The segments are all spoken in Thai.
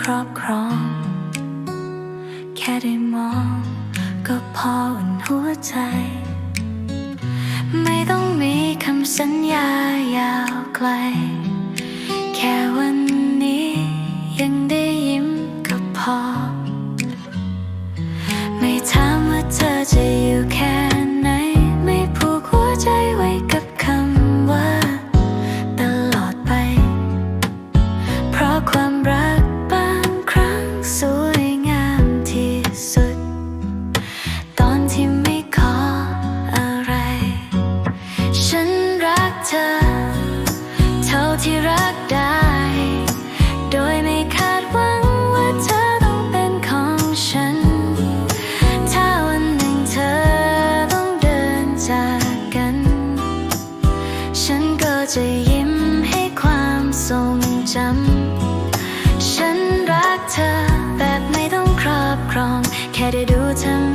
ครอบครอง แค่ได้มอง ก็พออุ่นหัวใจ ไม่ต้องมีคำสัญญายาวไกล แค่วันนี้ยังได้ยิ้มก็พอ ไม่ถามว่าเธอจะอยู่แค่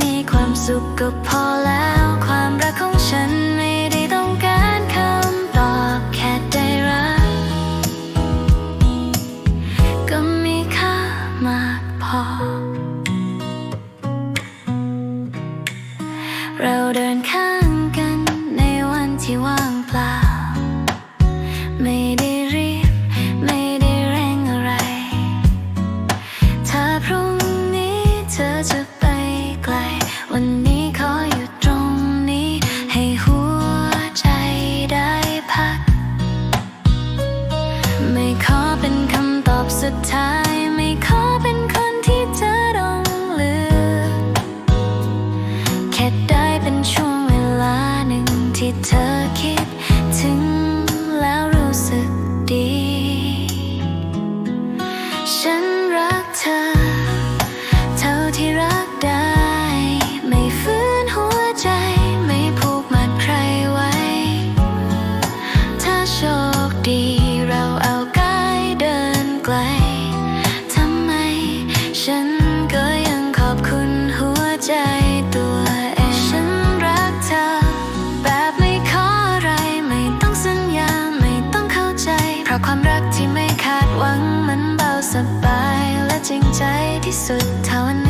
มีความสุขก็พอแล้ว ความรักของฉันไม่ได้ต้องการคำตอบแค่ได้รัก ก็มีค่ามากพอ เราเดินข้างกันในวันที่ว่าง ไม่ขอเป็นคนที่เธอลือแค่ได้เป็นช่วงเวลาหนึ่งที่เธอคิดถึงแล้วรู้สึกดี ฉัน so tell me